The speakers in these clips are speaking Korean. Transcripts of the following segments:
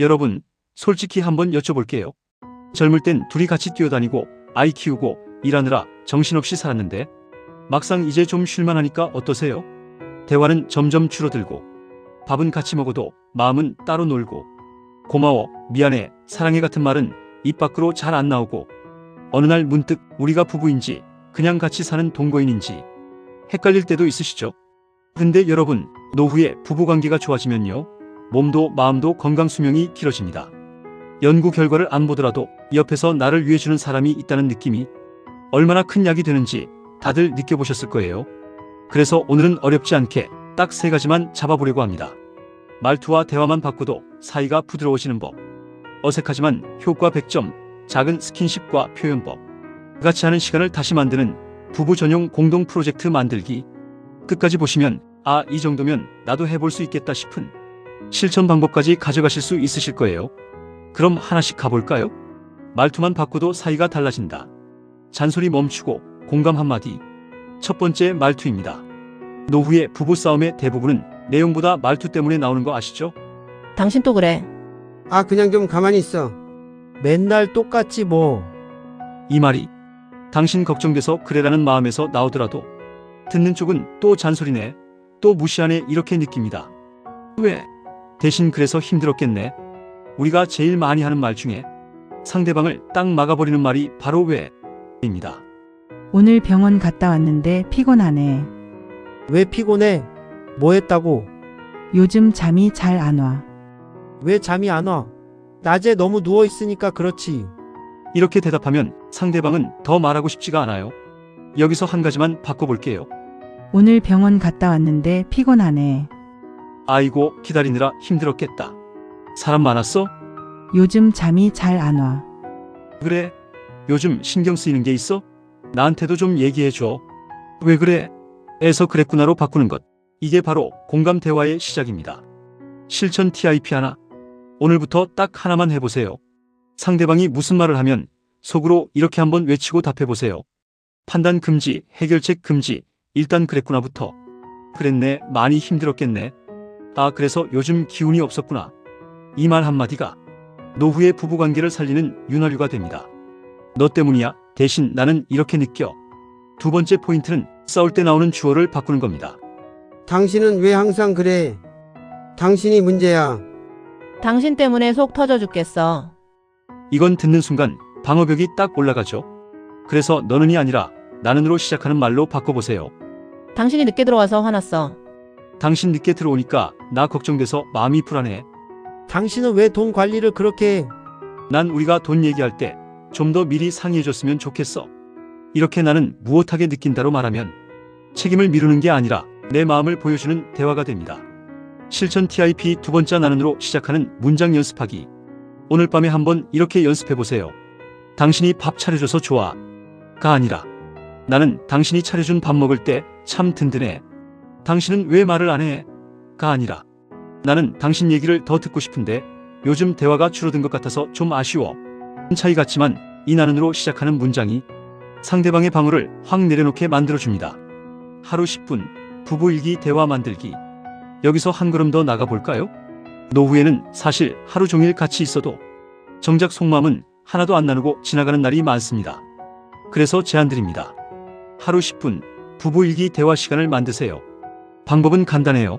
여러분, 솔직히 한번 여쭤볼게요. 젊을 땐 둘이 같이 뛰어다니고 아이 키우고 일하느라 정신없이 살았는데 막상 이제 좀 쉴만 하니까 어떠세요? 대화는 점점 줄어들고 밥은 같이 먹어도 마음은 따로 놀고 고마워, 미안해, 사랑해 같은 말은 입 밖으로 잘 안 나오고 어느 날 문득 우리가 부부인지 그냥 같이 사는 동거인인지 헷갈릴 때도 있으시죠? 근데 여러분, 노후에 부부관계가 좋아지면요. 몸도 마음도 건강 수명이 길어집니다. 연구 결과를 안 보더라도 옆에서 나를 위해 주는 사람이 있다는 느낌이 얼마나 큰 약이 되는지 다들 느껴보셨을 거예요. 그래서 오늘은 어렵지 않게 딱 세 가지만 잡아보려고 합니다. 말투와 대화만 바꿔도 사이가 부드러워지는 법. 어색하지만 효과 100점, 작은 스킨십과 표현법. 같이 하는 시간을 다시 만드는 부부 전용 공동 프로젝트 만들기. 끝까지 보시면 아, 이 정도면 나도 해볼 수 있겠다 싶은 실천 방법까지 가져가실 수 있으실 거예요. 그럼 하나씩 가볼까요? 말투만 바꿔도 사이가 달라진다. 잔소리 멈추고 공감 한마디. 첫 번째 말투입니다. 노후의 부부싸움의 대부분은 내용보다 말투 때문에 나오는 거 아시죠? 당신 또 그래. 아, 그냥 좀 가만히 있어. 맨날 똑같지 뭐. 이 말이 당신 걱정돼서 그래라는 마음에서 나오더라도 듣는 쪽은 또 잔소리네, 또 무시하네 이렇게 느낍니다. 왜? 대신 그래서 힘들었겠네. 우리가 제일 많이 하는 말 중에 상대방을 딱 막아버리는 말이 바로 왜? 입니다. 오늘 병원 갔다 왔는데 피곤하네. 왜 피곤해? 뭐 했다고? 요즘 잠이 잘 안 와. 왜 잠이 안 와? 낮에 너무 누워 있으니까 그렇지. 이렇게 대답하면 상대방은 더 말하고 싶지가 않아요. 여기서 한 가지만 바꿔볼게요. 오늘 병원 갔다 왔는데 피곤하네. 아이고, 기다리느라 힘들었겠다. 사람 많았어? 요즘 잠이 잘 안 와. 그래? 요즘 신경 쓰이는 게 있어? 나한테도 좀 얘기해 줘. 왜 그래? 에서 그랬구나로 바꾸는 것. 이게 바로 공감 대화의 시작입니다. 실천 TIP 하나. 오늘부터 딱 하나만 해보세요. 상대방이 무슨 말을 하면 속으로 이렇게 한번 외치고 답해보세요. 판단 금지, 해결책 금지, 일단 그랬구나부터. 그랬네, 많이 힘들었겠네. 아, 그래서 요즘 기운이 없었구나. 이 말 한마디가 노후의 부부관계를 살리는 윤활유가 됩니다. 너 때문이야. 대신 나는 이렇게 느껴. 두 번째 포인트는 싸울 때 나오는 주어를 바꾸는 겁니다. 당신은 왜 항상 그래? 당신이 문제야. 당신 때문에 속 터져 죽겠어. 이건 듣는 순간 방어벽이 딱 올라가죠. 그래서 너는이 아니라 나는으로 시작하는 말로 바꿔보세요. 당신이 늦게 들어와서 화났어. 당신 늦게 들어오니까 나 걱정돼서 마음이 불안해. 당신은 왜 돈 관리를 그렇게 해? 난 우리가 돈 얘기할 때 좀 더 미리 상의해줬으면 좋겠어. 이렇게 나는 무엇하게 느낀다로 말하면 책임을 미루는 게 아니라 내 마음을 보여주는 대화가 됩니다. 실천 TIP 두 번째 나는으로 시작하는 문장 연습하기. 오늘 밤에 한번 이렇게 연습해 보세요. 당신이 밥 차려줘서 좋아. 가 아니라 나는 당신이 차려준 밥 먹을 때 참 든든해. 당신은 왜 말을 안 해? 가 아니라 나는 당신 얘기를 더 듣고 싶은데 요즘 대화가 줄어든 것 같아서 좀 아쉬워. 큰 차이 같지만 이 나는으로 시작하는 문장이 상대방의 방어를 확 내려놓게 만들어줍니다. 하루 10분 부부 일기 대화 만들기. 여기서 한 걸음 더 나가 볼까요? 노후에는 사실 하루 종일 같이 있어도 정작 속마음은 하나도 안 나누고 지나가는 날이 많습니다. 그래서 제안 드립니다. 하루 10분 부부 일기 대화 시간을 만드세요. 방법은 간단해요.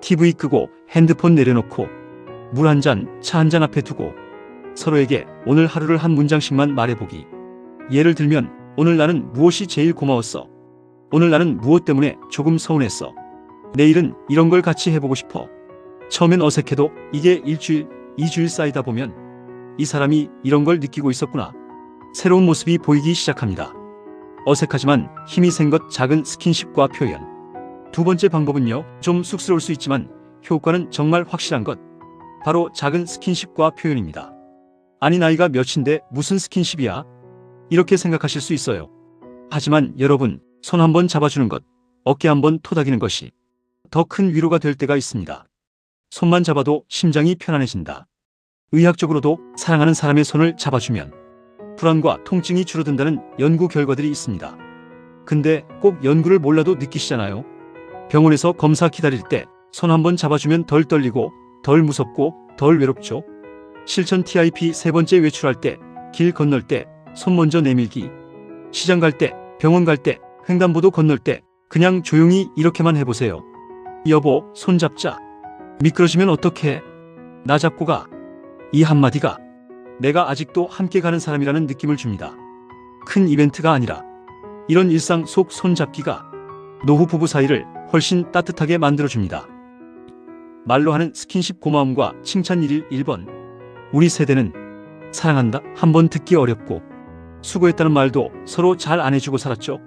TV 끄고 핸드폰 내려놓고 물 한 잔, 차 한 잔 앞에 두고 서로에게 오늘 하루를 한 문장씩만 말해보기. 예를 들면 오늘 나는 무엇이 제일 고마웠어. 오늘 나는 무엇 때문에 조금 서운했어. 내일은 이런 걸 같이 해보고 싶어. 처음엔 어색해도 이게 일주일, 이주일 쌓이다 보면 이 사람이 이런 걸 느끼고 있었구나. 새로운 모습이 보이기 시작합니다. 어색하지만 힘이 센 것 작은 스킨십과 표현. 두 번째 방법은요, 좀 쑥스러울 수 있지만 효과는 정말 확실한 것. 바로 작은 스킨십과 표현입니다. 아니, 나이가 몇인데 무슨 스킨십이야? 이렇게 생각하실 수 있어요. 하지만 여러분, 손 한번 잡아주는 것, 어깨 한번 토닥이는 것이 더 큰 위로가 될 때가 있습니다. 손만 잡아도 심장이 편안해진다. 의학적으로도 사랑하는 사람의 손을 잡아주면 불안과 통증이 줄어든다는 연구 결과들이 있습니다. 근데 꼭 연구를 몰라도 느끼시잖아요. 병원에서 검사 기다릴 때 손 한번 잡아주면 덜 떨리고 덜 무섭고 덜 외롭죠. 실천 TIP 세 번째 외출할 때, 길 건널 때, 손 먼저 내밀기. 시장 갈 때, 병원 갈 때, 횡단보도 건널 때, 그냥 조용히 이렇게만 해보세요. 여보, 손 잡자. 미끄러지면 어떡해? 나 잡고 가. 이 한마디가 내가 아직도 함께 가는 사람이라는 느낌을 줍니다. 큰 이벤트가 아니라 이런 일상 속 손잡기가 노후 부부 사이를 훨씬 따뜻하게 만들어줍니다. 말로 하는 스킨십 고마움과 칭찬 1일 1번. 우리 세대는 사랑한다 한 번 듣기 어렵고 수고했다는 말도 서로 잘 안 해주고 살았죠.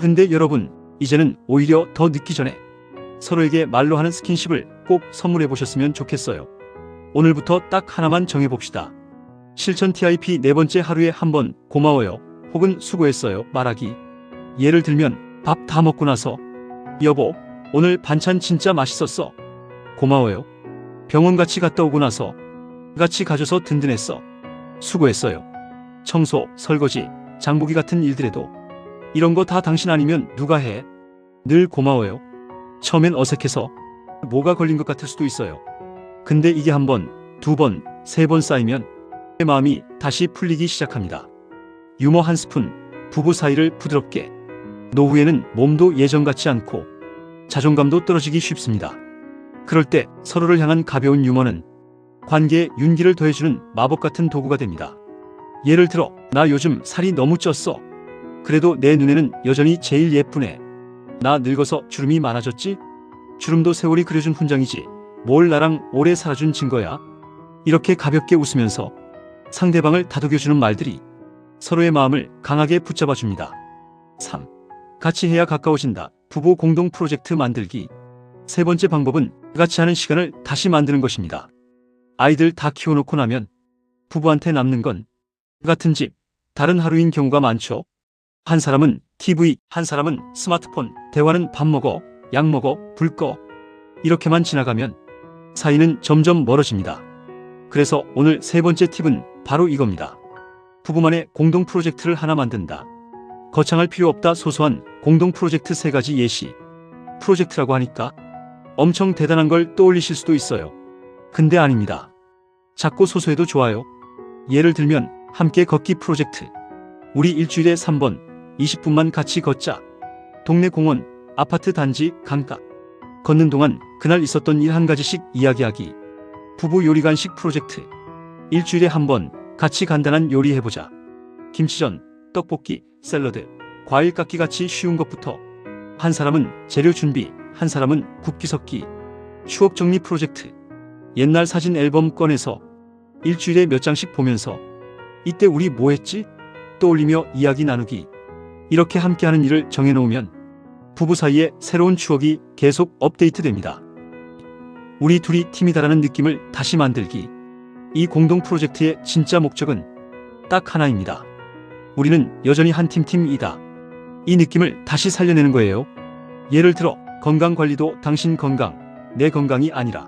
근데 여러분, 이제는 오히려 더 늦기 전에 서로에게 말로 하는 스킨십을 꼭 선물해 보셨으면 좋겠어요. 오늘부터 딱 하나만 정해봅시다. 실천 TIP 네 번째 하루에 한 번 고마워요 혹은 수고했어요 말하기. 예를 들면 밥 다 먹고 나서 여보 오늘 반찬 진짜 맛있었어. 고마워요. 병원 같이 갔다 오고 나서 같이 가줘서 든든했어. 수고했어요. 청소, 설거지, 장보기 같은 일들에도 이런 거 다 당신 아니면 누가 해? 늘 고마워요. 처음엔 어색해서 뭐가 걸린 것 같을 수도 있어요. 근데 이게 한 번, 두 번, 세 번 쌓이면 내 마음이 다시 풀리기 시작합니다. 유머 한 스푼, 부부 사이를 부드럽게. 노후에는 몸도 예전 같지 않고 자존감도 떨어지기 쉽습니다. 그럴 때 서로를 향한 가벼운 유머는 관계에 윤기를 더해주는 마법 같은 도구가 됩니다. 예를 들어, 나 요즘 살이 너무 쪘어. 그래도 내 눈에는 여전히 제일 예쁘네. 나 늙어서 주름이 많아졌지? 주름도 세월이 그려준 훈장이지. 뭘 나랑 오래 살아준 증거야? 이렇게 가볍게 웃으면서 상대방을 다독여주는 말들이 서로의 마음을 강하게 붙잡아 줍니다. 3. 같이 해야 가까워진다. 부부 공동 프로젝트 만들기. 세 번째 방법은 같이 하는 시간을 다시 만드는 것입니다. 아이들 다 키워놓고 나면 부부한테 남는 건 같은 집, 다른 하루인 경우가 많죠. 한 사람은 TV, 한 사람은 스마트폰, 대화는 밥 먹어, 약 먹어, 불 꺼. 이렇게만 지나가면 사이는 점점 멀어집니다. 그래서 오늘 세 번째 팁은 바로 이겁니다. 부부만의 공동 프로젝트를 하나 만든다. 거창할 필요 없다 소소한 공동 프로젝트 세 가지 예시. 프로젝트라고 하니까 엄청 대단한 걸 떠올리실 수도 있어요. 근데 아닙니다. 작고 소소해도 좋아요. 예를 들면 함께 걷기 프로젝트. 우리 일주일에 3번 20분만 같이 걷자. 동네 공원, 아파트 단지, 강가. 걷는 동안 그날 있었던 일 한 가지씩 이야기하기. 부부 요리 간식 프로젝트. 일주일에 한 번 같이 간단한 요리 해보자. 김치전, 떡볶이, 샐러드, 과일 깎기 같이 쉬운 것부터. 한 사람은 재료 준비, 한 사람은 굽기 섞기. 추억 정리 프로젝트. 옛날 사진 앨범 꺼내서 일주일에 몇 장씩 보면서 이때 우리 뭐 했지? 떠올리며 이야기 나누기. 이렇게 함께하는 일을 정해놓으면 부부 사이에 새로운 추억이 계속 업데이트됩니다. 우리 둘이 팀이다라는 느낌을 다시 만들기. 이 공동 프로젝트의 진짜 목적은 딱 하나입니다. 우리는 여전히 한 팀 팀이다. 이 느낌을 다시 살려내는 거예요. 예를 들어 건강 관리도 당신 건강, 내 건강이 아니라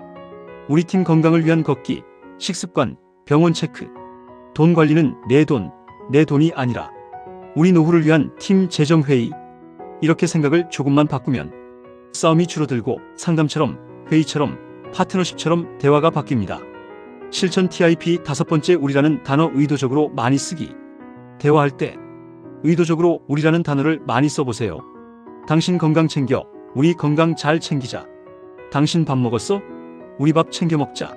우리 팀 건강을 위한 걷기, 식습관, 병원 체크. 돈 관리는 내 돈, 내 돈이 아니라 우리 노후를 위한 팀 재정 회의. 이렇게 생각을 조금만 바꾸면 싸움이 줄어들고 상담처럼 회의처럼 파트너십처럼 대화가 바뀝니다. 실천 TIP 다섯 번째 우리라는 단어 의도적으로 많이 쓰기. 대화할 때 의도적으로 우리라는 단어를 많이 써보세요. 당신 건강 챙겨. 우리 건강 잘 챙기자. 당신 밥 먹었어? 우리 밥 챙겨 먹자.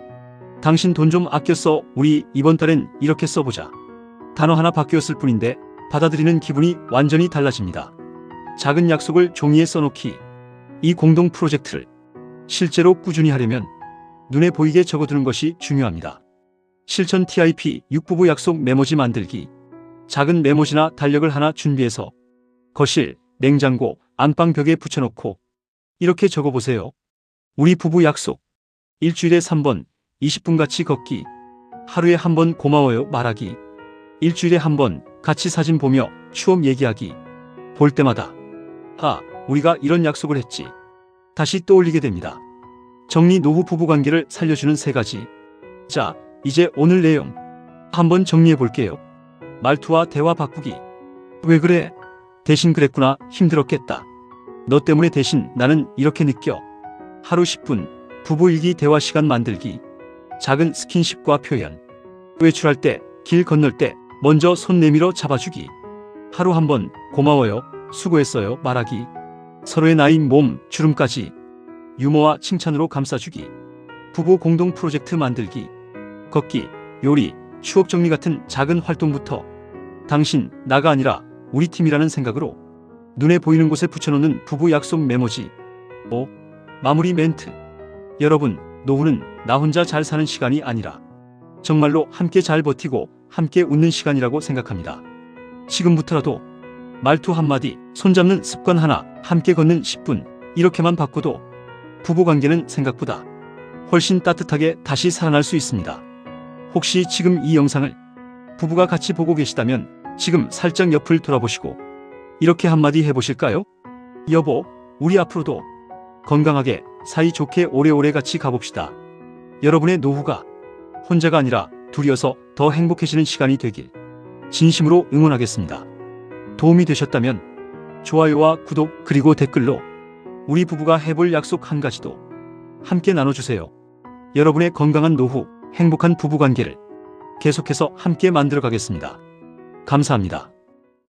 당신 돈 좀 아껴 써. 우리 이번 달엔 이렇게 써보자. 단어 하나 바뀌었을 뿐인데 받아들이는 기분이 완전히 달라집니다. 작은 약속을 종이에 써놓기. 이 공동 프로젝트를 실제로 꾸준히 하려면 눈에 보이게 적어두는 것이 중요합니다. 실천 TIP 6부부 약속 메모지 만들기. 작은 메모지나 달력을 하나 준비해서 거실, 냉장고, 안방 벽에 붙여놓고 이렇게 적어보세요. 우리 부부 약속. 일주일에 3번, 20분 같이 걷기. 하루에 한 번 고마워요 말하기. 일주일에 한 번 같이 사진 보며 추억 얘기하기. 볼 때마다 아, 우리가 이런 약속을 했지. 다시 떠올리게 됩니다. 정리 노후 부부 관계를 살려주는 세 가지. 자, 이제 오늘 내용 한번 정리해 볼게요. 말투와 대화 바꾸기. 왜 그래? 대신 그랬구나. 힘들었겠다. 너 때문에 대신 나는 이렇게 느껴. 하루 10분 부부 일기 대화 시간 만들기. 작은 스킨십과 표현. 외출할 때, 길 건널 때 먼저 손 내밀어 잡아주기. 하루 한 번 고마워요, 수고했어요 말하기. 서로의 나이, 몸, 주름까지 유머와 칭찬으로 감싸주기. 부부 공동 프로젝트 만들기. 걷기, 요리, 추억 정리 같은 작은 활동부터 당신, 나가 아니라 우리 팀이라는 생각으로 눈에 보이는 곳에 붙여놓는 부부 약속 메모지. 5. 마무리 멘트. 여러분, 노후는 나 혼자 잘 사는 시간이 아니라 정말로 함께 잘 버티고 함께 웃는 시간이라고 생각합니다. 지금부터라도 말투 한마디, 손잡는 습관 하나, 함께 걷는 10분, 이렇게만 바꿔도 부부관계는 생각보다 훨씬 따뜻하게 다시 살아날 수 있습니다. 혹시 지금 이 영상을 부부가 같이 보고 계시다면 지금 살짝 옆을 돌아보시고 이렇게 한마디 해보실까요? 여보, 우리 앞으로도 건강하게 사이좋게 오래오래 같이 가봅시다. 여러분의 노후가 혼자가 아니라 둘이어서 더 행복해지는 시간이 되길 진심으로 응원하겠습니다. 도움이 되셨다면 좋아요와 구독 그리고 댓글로 우리 부부가 해볼 약속 한 가지도 함께 나눠주세요. 여러분의 건강한 노후, 행복한 부부관계를 계속해서 함께 만들어 가겠습니다. 감사합니다.